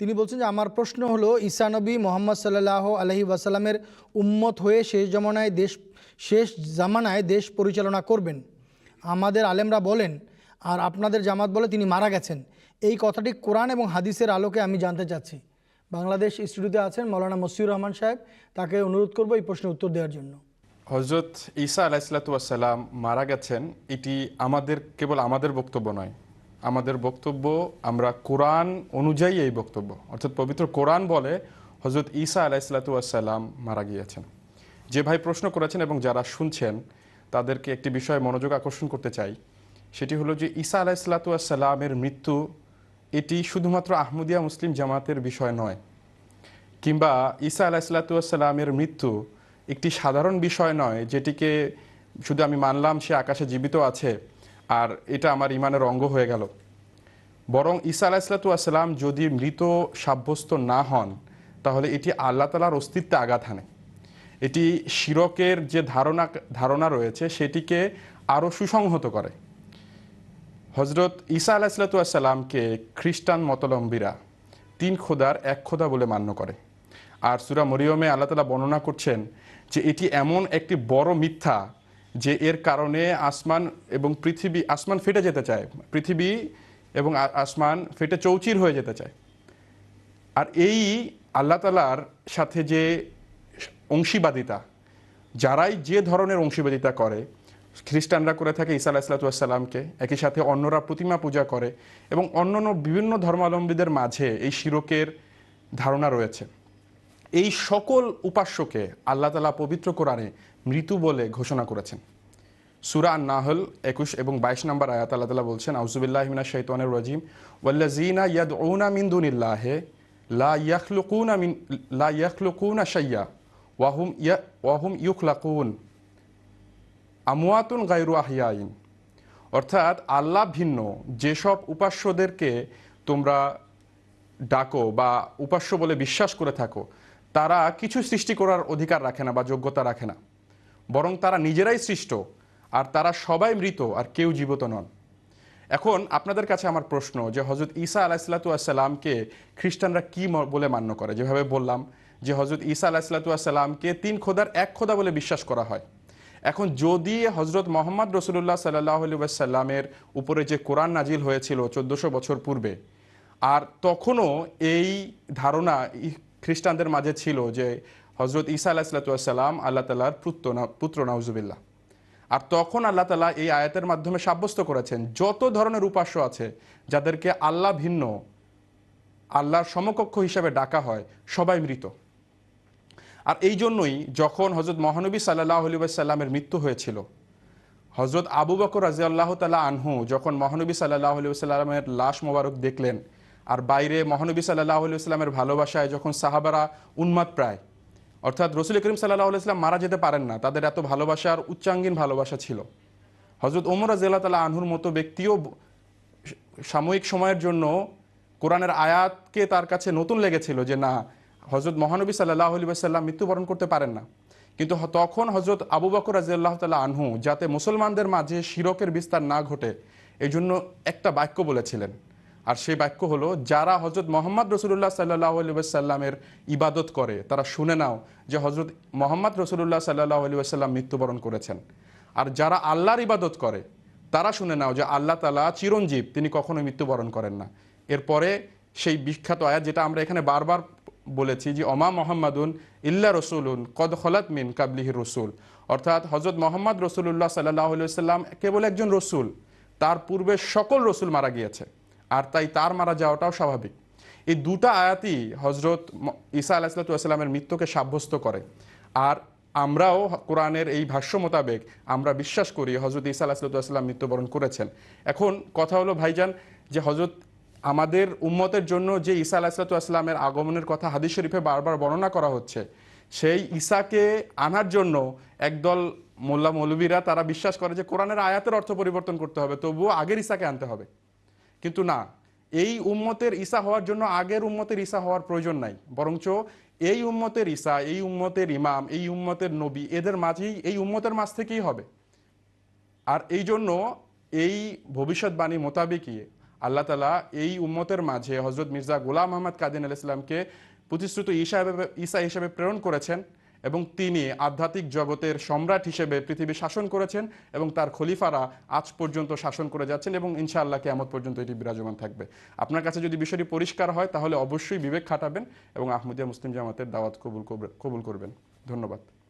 তিনি বলছেন যে আমার প্রশ্ন হলো, ঈসা নবী মোহাম্মদ সাল্লাহ আলহি ওয়াসাল্লামের উম্মত হয়ে শেষ জমানায় দেশ, শেষ জামানায় দেশ পরিচালনা করবেন। আমাদের আলেমরা বলেন, আর আপনাদের জামাত বলে তিনি মারা গেছেন। এই কথাটি কোরআন এবং হাদিসের আলোকে আমি জানতে চাচ্ছি। বাংলাদেশ স্টুডিওতে আছেন মৌলানা মসিউর রহমান সাহেব। তাকে অনুরোধ করব এই প্রশ্নের উত্তর দেওয়ার জন্য। হজরত ঈসা আলাইসালাতাম মারা গেছেন, এটি আমাদের, কেবল আমাদের বক্তব্য নয়। আমাদের বক্তব্য, আমরা কোরআন অনুযায়ী এই বক্তব্য। অর্থাৎ পবিত্র কোরআন বলে হজরত ঈসা আলাইসালাতাম মারা গিয়েছেন। যে ভাই প্রশ্ন করেছেন এবং যারা শুনছেন, তাদেরকে একটি বিষয়ে মনোযোগ আকর্ষণ করতে চাই। সেটি হলো যে ঈসা আলাইসালাতামের মৃত্যু এটি শুধুমাত্র আহমদিয়া মুসলিম জামাতের বিষয় নয়। কিংবা ঈসা আলাহিসাল্লাতুয়াসাল্লামের মৃত্যু একটি সাধারণ বিষয় নয়, যেটিকে শুধু আমি মানলাম সে আকাশে জীবিত আছে, আর এটা আমার ইমানের অঙ্গ হয়ে গেল। বরং ঈসা আলাহিসাল্লাতুয়াসাল্লাম যদি মৃত সাব্যস্ত না হন, তাহলে এটি আল্লাহ তালার অস্তিত্বে আঘাত হানে। এটি শিরকের যে ধারণা ধারণা রয়েছে, সেটিকে আরও সুসংহত করে। হজরত ঈসা আলাহিসাল্লাতুয়াসাল্লামকে খ্রিস্টান মতলম্বীরা তিন খোদার এক খোদা বলে মান্য করে। আর সুরা মরিয়মে আল্লাহ তালা বর্ণনা করছেন যে এটি এমন একটি বড় মিথ্যা যে এর কারণে আসমান এবং পৃথিবী, আসমান ফেটে যেতে চায়। পৃথিবী এবং আসমান ফেটে চৌচির হয়ে যেতে চায়। আর এই আল্লাহ তালার সাথে যে অংশীবাদিতা, যারাই যে ধরনের অংশীবাদিতা করে, খ্রিস্টানরা করে থাকে ঈসা আলাহিসাল্লাতুয়াসাল্লামকে একই সাথে অন্যরা প্রতিমা পূজা করে এবং অন্যান্য বিভিন্ন ধর্মাবলম্বীদের মাঝে এই শিরকের ধারণা রয়েছে। এই সকল উপাস্যকে আল্লাহ তালা পবিত্র কোরআনে মৃত্যু বলে ঘোষণা করেছেন। সুরা নাহল একুশ এবং বাইশ নম্বর আয়াত আল্লাহ তালা বলছেন আউজুবিল্লাহ মিনা শৈতানের রাজিম। ওয়াল্লাজিনা ইয়াদ ওনা মিন দুনিল্লাহে লা ইয়াখলুকুনা মিন, লা ইয়াখলুকুনা শাইয়া ওয়াহুম ইয়া ওয়াহুম ইউখলাকুন। আমুয়াতুন গাইরু আহিয়াইন অর্থাৎ আল্লাহ ভিন্ন। যেসব উপাস্যদেরকে তোমরা ডাকো বা উপাস্য বলে বিশ্বাস করে থাকো, তারা কিছু সৃষ্টি করার অধিকার রাখে না বা যোগ্যতা রাখে না। বরং তারা নিজেরাই সৃষ্ট। আর তারা সবাই মৃত আর কেউ জীবিত নন। এখন আপনাদের কাছে আমার প্রশ্ন যে হজরত ঈসা আলাহিসাল্লাতুয়াসাল্লামকে খ্রিস্টানরা কি বলে মান্য করে? যেভাবে বললাম যে হজরত ঈসা আলাহিসাল্লাতুয়াসাল্লামকে তিন খোদার এক খোদা বলে বিশ্বাস করা হয়। এখন যদি হজরত মোহাম্মদ রসুল্লাহ সাল্লাহ সাল্লামের উপরে যে কোরআন নাজিল হয়েছিল চোদ্দশো বছর পূর্বে, আর তখনও এই ধারণা খ্রিস্টানদের মাঝে ছিল যে হজরত ঈসা আলাহিসাল্লাম আল্লাহ তালার পুত্র পুত্র নাউজুবিল্লাহ। আর তখন আল্লাহ তালা এই আয়াতের মাধ্যমে সাব্যস্ত করেছেন, যত ধরনের উপাস্য আছে যাদেরকে আল্লাহ ভিন্ন, আল্লাহর সমকক্ষ হিসাবে ডাকা হয়, সবাই মৃত। আর এই জন্যই যখন হজরত মহানবী সাল্লাহ সাল্লামের মৃত্যু হয়েছিল হজরত আবু বকর রাজি আল্লাহ তালা আনহু যখন মহানবী সাল্লাহ সাল্লামের লাশ মোবারক দেখলেন, আর বাইরে মহানবী সাল্লাহ সাল্লামের ভালোবাসায় যখন সাহাবারা উন্মাদ প্রায় অর্থাৎ রসুল করিম সাল্লাহ সাল্লাম মারা যেতে পারেন না। তাদের এত ভালোবাসার উচ্চাঙ্গীন ভালোবাসা ছিল। হজরত ওমর রাজিয়াল্লাহ তালা আনহুর মতো ব্যক্তিও সাময়িক সময়ের জন্য কোরআনের আয়াতকে তার কাছে নতুন লেগেছিল যে, না হজরত মহানবী সাল্লাহ আলী মৃত্যুবরণ করতে পারেন না। কিন্তু তখন হজরত আবু বকর রাজিয়াল্লাহ তাল্লাহ আনহু যাতে মুসলমানদের মাঝে শিরকের বিস্তার না ঘটে এই জন্য একটা বাক্য বলেছিলেন আর সেই বাক্য হলো, যারা হজরত মোহাম্মদ রসুল্লাহ সাল্লাহ আলী সাল্লামের ইবাদত করে, তারা শুনে নাও যে হজরত মোহাম্মদ রসুল্লাহ সাল্লাহ আলী সাল্লাম মৃত্যুবরণ করেছেন। আর যারা আল্লাহর ইবাদত করে, তারা শুনে নাও যে আল্লাহ তালা চিরঞ্জীব, তিনি কখনো মৃত্যুবরণ করেন না। এরপরে সেই বিখ্যাত আয়াত যেটা আমরা এখানে বারবার বলেছি যে অমা মোহাম্মদুন ইল্লা রসুলুন কদ খলাত মিন কাবলিহি রসুল। অর্থাৎ হজরত মোহাম্মদ রসুল্লাহ সাল্লাহ সাল্লাম কেবল একজন রসুল, তার পূর্বে সকল রসুল মারা গিয়েছে। আর তাই তার মারা যাওয়াটাও স্বাভাবিক। এই দুটা আয়াতই হজরত ঈসা আলাহিসাল্লামের মৃত্যুকে সাব্যস্ত করে। আর আমরাও কোরআনের এই ভাষ্য মোতাবেক আমরা বিশ্বাস করি হজরত ঈসা আলাহিসাল্লাম মৃত্যুবরণ করেছেন। এখন কথা হলো, ভাইজান, যে হজরত আমাদের উম্মতের জন্য যে ঈসা আলাহিসাল্লামের আগমনের কথা হাদিস শরীফে বারবার বর্ণনা করা হচ্ছে, সেই ঈসাকে আনার জন্য একদল মোল্লা মৌলবীরা তারা বিশ্বাস করে যে কোরআনের আয়াতের অর্থ পরিবর্তন করতে হবে, তবুও আগের ঈসাকে আনতে হবে। কিন্তু না, এই উম্মতের ঈসা হওয়ার জন্য আগের উম্মতের ঈসা হওয়ার প্রয়োজন নাই। বরঞ্চ এই উম্মতের ঈসা, এই উম্মতের ইমাম, এই উম্মতের নবী, এদের মাঝেই, এই উম্মতের মাঝ থেকেই হবে। আর এই জন্য এই ভবিষ্যৎবাণী মোতাবেকই আল্লাহ তালা এই উম্মতের মাঝে হজরত মির্জা গোলাম আহমদ কাদিন আল ইসলামকে প্রতিশ্রুত ঈশা ঈসা হিসেবে প্রেরণ করেছেন। এবং তিনি আধ্যাত্মিক জগতের সম্রাট হিসেবে পৃথিবী শাসন করেছেন এবং তার খলিফারা আজ পর্যন্ত শাসন করে যাচ্ছেন এবং ইনশাআল্লাহ কেমত পর্যন্ত এটি বিরাজমান থাকবে। আপনার কাছে যদি বিষয়টি পরিষ্কার হয়, তাহলে অবশ্যই বিবেক খাটাবেন এবং আহমদিয়া মুসলিম জামাতের দাওয়াত কবুল কবুল করবেন। ধন্যবাদ।